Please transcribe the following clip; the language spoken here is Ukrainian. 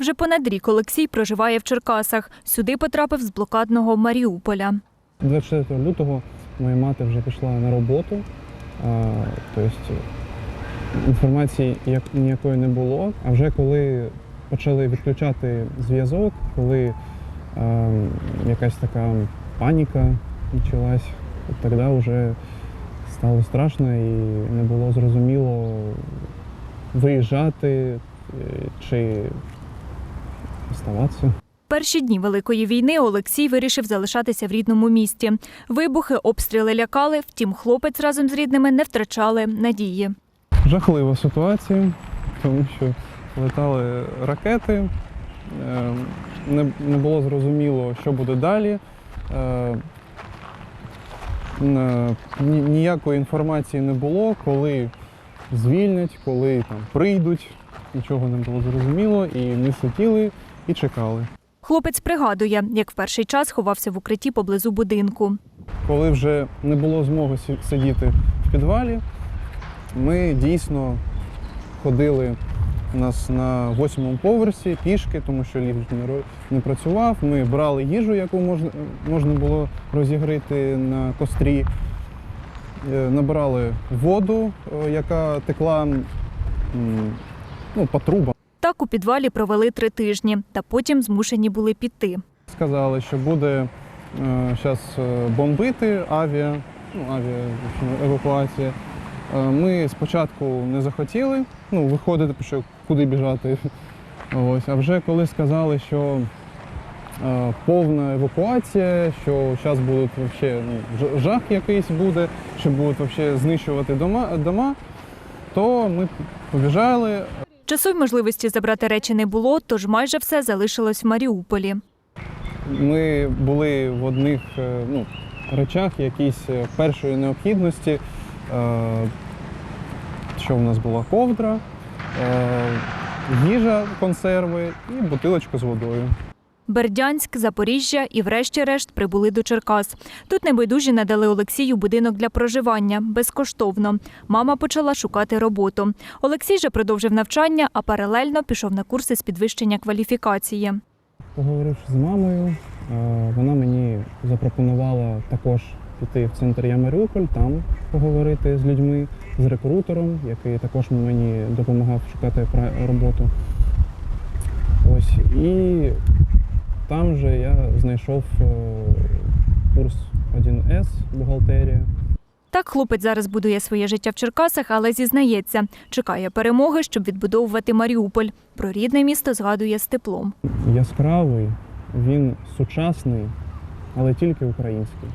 Вже понад рік Олексій проживає в Черкасах. Сюди потрапив з блокадного Маріуполя. 24 лютого моя мати вже пішла на роботу. Тобто інформації ніякої не було. А вже коли почали відключати зв'язок, коли якась така паніка почалась, тоді вже стало страшно і не було зрозуміло виїжджати е, чи оставатися. Перші дні Великої війни Олексій вирішив залишатися в рідному місті. Вибухи, обстріли лякали, втім, хлопець разом з рідними не втрачали надії. Жахлива ситуація, тому що летали ракети, е, не, було зрозуміло, що буде далі. Е, ні- Ніякої інформації не було, коли звільнять, коли там прийдуть. Нічого не було зрозуміло, і ми сиділи і чекали. Хлопець пригадує, як в перший час ховався в укритті поблизу будинку. Коли вже не було змоги сидіти в підвалі, ми дійсно ходили у нас на восьмому поверсі пішки, тому що ліфт не, працював. Ми брали їжу, яку можна, можна було розігріти на кострі, е, набирали воду, е, яка текла ну, по трубам. Так у підвалі провели три тижні, та потім змушені були піти. Сказали, що буде зараз бомбити авіа, ну, авіа евакуація. Е, Ми спочатку не захотіли ну, виходити, що куди біжати. Ось. А вже коли сказали, що е, повна евакуація, що зараз будуть вообще, ну, жах якийсь буде, що будуть вообще знищувати дома, дома, то ми побіжали, Часу й можливості забрати речі не було, тож майже все залишилось в Маріуполі. Ми були в одних е, ну, речах, якісь е, першої необхідності. Е, Що в нас була ковдра, їжа, консерви і бутилочка з водою. Бердянськ, Запоріжжя і, врешті-решт, прибули до Черкас. Тут небайдужі надали Олексію будинок для проживання безкоштовно. Мама почала шукати роботу. Олексій же продовжив навчання, а паралельно пішов на курси з підвищення кваліфікації. Поговоривши з мамою, е, вона мені запропонувала також піти в центр Я Маріуполь, там поговорити з людьми, з рекрутером, який також мені допомагав шукати роботу. Ось і там же я знайшов е, курс 1С бухгалтерія. Так хлопець зараз будує своє життя в Черкасах, але зізнається, чекає перемоги, щоб відбудовувати Маріуполь. Про рідне місто згадує з теплом. Яскравий, він сучасний, але тільки український.